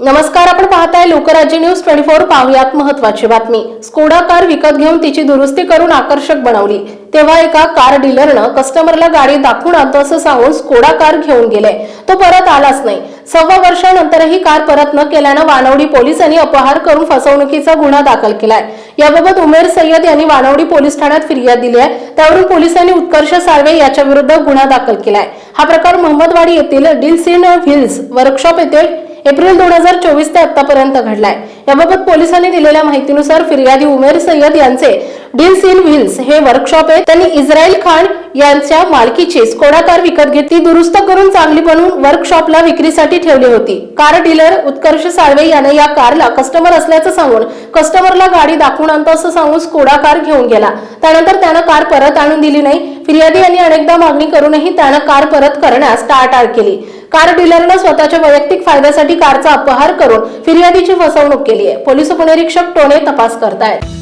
नमस्कार आपण पाहताय लोकराज्य न्यूज ट्वेंटी फोर पाहुयात महत्वाची बातमी. स्कोडा कार विकत घेऊन तिची दुरुस्ती करून आकर्षक बनवली. तेव्हा एका कार डीलरनं कस्टमरला गाडी दाखवून आणतो असं सांगून स्कोडा कार घेऊन गेले. तो परत आलाच नाही. सव्वा वर्षानंतरही कार परत न केल्यानं वानवडी पोलिसांनी अपहार करून फसवणुकीचा गुन्हा दाखल केलाय. याबाबत उमेर सय्यद यांनी वानवडी पोलीस ठाण्यात फिर्याद दिली आहे. त्यावरून पोलिसांनी उत्कर्ष साळवे याच्या विरुद्ध गुन्हा दाखल केलाय. हा प्रकार मोहम्मदवाडी येथील डिलसिन व्हील्स वर्कशॉप येथे एप्रिल दोन हजार चोवीस ते आतापर्यंत घडलाय. याबाबत पोलिसांनी दिलेल्या माहितीनुसार फिर्यादी उमेर सय्यद यांचे डील्स इन व्हील्स हे वर्कशॉप आहे त्यांनी इस्रायल खान यांच्या मालकीची स्कोडा कार विकत घेतली ती दुरुस्त करून चांगली बनवून वर्कशॉपला विक्रीसाठी ठेवली होती. कार डीलर उत्कर्ष साळवे याने या कारला कस्टमर असल्याचं सांगून कस्टमरला गाडी दाखवून आणतो असं सांगून स्कोडा कार घेऊन गेला. त्यानंतर त्यानं कार परत आणून दिली नाही. फिर्यादी यांनी अनेकदा मागणी करूनही त्यानं कार परत करण्यास टाळाटाळ केली. कार डीलरनं स्वतःच्या वैयक्तिक फायद्यासाठी कारचा अपहार करून फिर्यादीची फसवणूक केली आहे. पोलीस उपनिरीक्षक टोणे तपास करतायत.